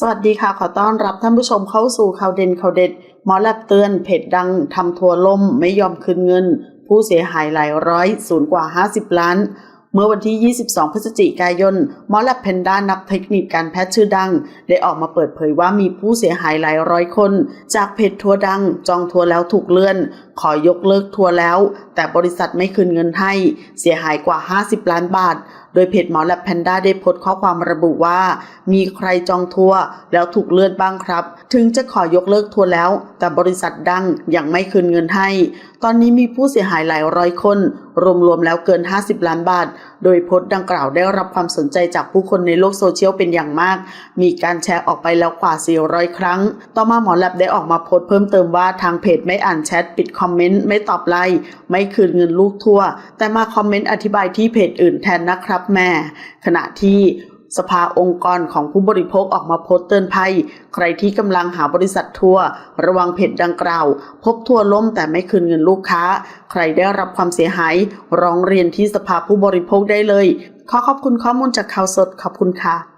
สวัสดีค่ะ ขอต้อนรับท่านผู้ชมเข้าสู่ข่าวเด่นข่าวเด็ด หมอแลบเตือนเพจดังทำทัวร์ล่มไม่ยอมคืนเงิน ผู้เสียหายหลายร้อยสูญกว่า 50 ล้าน เมื่อวันที่ 22 พฤศจิกายนหมอแลบเพนด้านักเทคนิคการแพทย์ชื่อดัง ได้ออกมาเปิดเผยว่ามีผู้เสียหายหลายร้อยคน จากเพจทัวร์ดัง จองทัวร์แล้วถูกเลื่อน ขอยกเลิกทัวร์แล้ว แต่บริษัทไม่คืนเงินให้เสียหายกว่า 50 ล้านบาท ดยเพจหมอแลบแพนด้าได้โพสต์ข้อความระบุว่า มีใครจองทัวร์แล้วถูกเลื่อนบ้างครับ ถึงจะขอยกเลิกทัวร์แล้ว แต่บริษัทดังยังไม่คืนเงินให้ ตอนนี้มีผู้เสียหายหลายร้อยคน รวมๆแล้วเกิน 50 ล้านบาท โดยโพสต์ดังกล่าวได้รับความสนใจจากผู้คนในโลกโซเชียลเป็นอย่างมาก มีการแชร์ออกไปแล้วกว่า 400 ครั้ง ต่อมาหมอแลบได้ออกมาโพสต์เพิ่มเติมว่าทางเพจไม่อ่านแชทปิดคอมเมนต์ไม่ตอบไลน์ไม่คืนเงินลูกทัวร์แต่มาคอมเมนต์อธิบายที่เพจอื่นแทนนะครับแม่ ขณะที่สภาองค์กรของผู้บริโภคออกมาโพสต์เตือนภัย ใครที่กำลังหาบริษัททัวร์ระวังเพจดังกล่าว พบทัวร์ล่มแต่ไม่คืนเงินลูกค้า ใครได้รับความเสียหาย ร้องเรียนที่สภาผู้บริโภคได้เลย ขอขอบคุณข้อมูลจากข่าวสดขอบคุณค่ะ